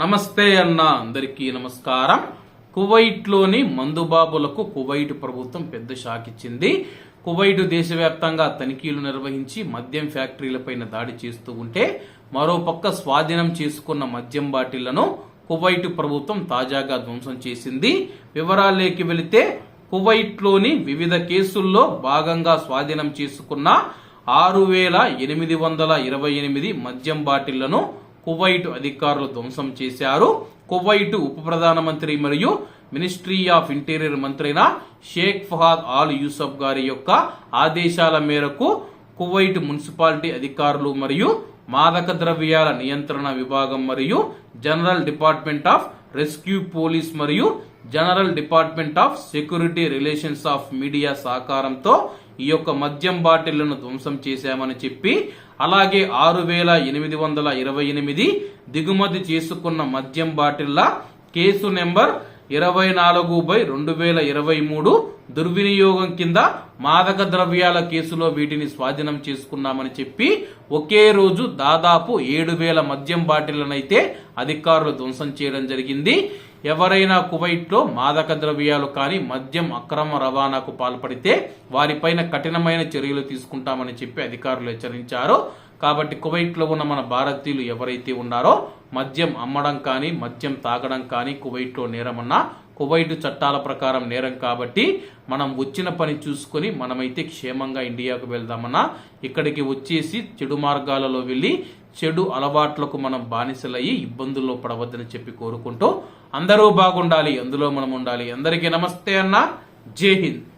నమస్తే అన్న అందరికీ నమస్కారం. కువైట్లోని మందుబాబులకు కువైట్ ప్రభుత్వం పెద్ద షాక్ ఇచ్చింది. కువైట్ దేశవ్యాప్తంగా తనిఖీలు నిర్వహించి మద్యం ఫ్యాక్టరీలపైన దాడి చేస్తూ ఉంటే మరోపక్క స్వాధీనం చేసుకున్న మద్యం బాటిళ్ళను కువైట్ ప్రభుత్వం తాజాగా ధ్వంసం చేసింది. వివరాల్లోకి వెళితే కువైట్లోని వివిధ కేసుల్లో భాగంగా స్వాధీనం చేసుకున్న ఆరు వేల ఎనిమిది వందల ఇరవై ఎనిమిది మద్యం బాటిళ్ళను కువైట్ అధికారులు ధ్వంసం చేశారు. కువైట్ ఉప ప్రధానమంత్రి మరియు మినిస్ట్రీ ఆఫ్ ఇంటీరియర్ మంత్రి అయిన షేక్ ఫహాద్ ఆల్ యూసఫ్ గారి యొక్క ఆదేశాల మేరకు కువైట్ మున్సిపాలిటీ అధికారులు మరియు మాదక ద్రవ్యాల నియంత్రణ విభాగం మరియు general department of rescue police మరియు general department of security relations of media సహకారంతో ఈ యొక్క మద్యం బాటిళ్ళను ధ్వంసం చేశామని చెప్పి అలాగే ఆరు వేల ఎనిమిది వందల ఇరవై ఎనిమిది దిగుమతి చేసుకున్న మద్యం బాటిళ్ళ కేసు నెంబర్ ఇరవై నాలుగు బై రెండు వేల ఇరవై మూడు దుర్వినియోగం కింద మాదక ద్రవ్యాల కేసులో వీటిని స్వాధీనం చేసుకున్నామని చెప్పి ఒకే రోజు దాదాపు ఏడు వేల మద్యం బాటిళ్ళనైతే అధికారులు ధ్వంసం చేయడం జరిగింది. ఎవరైనా కువైట్లో మాదక ద్రవ్యాలు కానీ మద్యం అక్రమ రవాణాకు పాల్పడితే వారిపైన కఠినమైన చర్యలు తీసుకుంటామని చెప్పి అధికారులు హెచ్చరించారు. కాబట్టి కువైట్లో ఉన్న మన భారతీయులు ఎవరైతే ఉన్నారో మద్యం అమ్మడం కానీ మద్యం తాగడం కానీ కువైట్లో నేరమన్నా కువైట్ చట్టాల ప్రకారం నేరం కాబట్టి మనం వచ్చిన పని చూసుకొని మనమైతే క్షేమంగా ఇండియాకు వెళ్దామన్నా ఇక్కడికి వచ్చేసి చెడు మార్గాలలో వెళ్ళి చెడు అలవాట్లకు మనం బానిసలయ్యి ఇబ్బందుల్లో పడవద్దని చెప్పి కోరుకుంటూ అందరూ బాగుండాలి అందులో మనం ఉండాలి. అందరికీ నమస్తే అన్న. జై హింద్.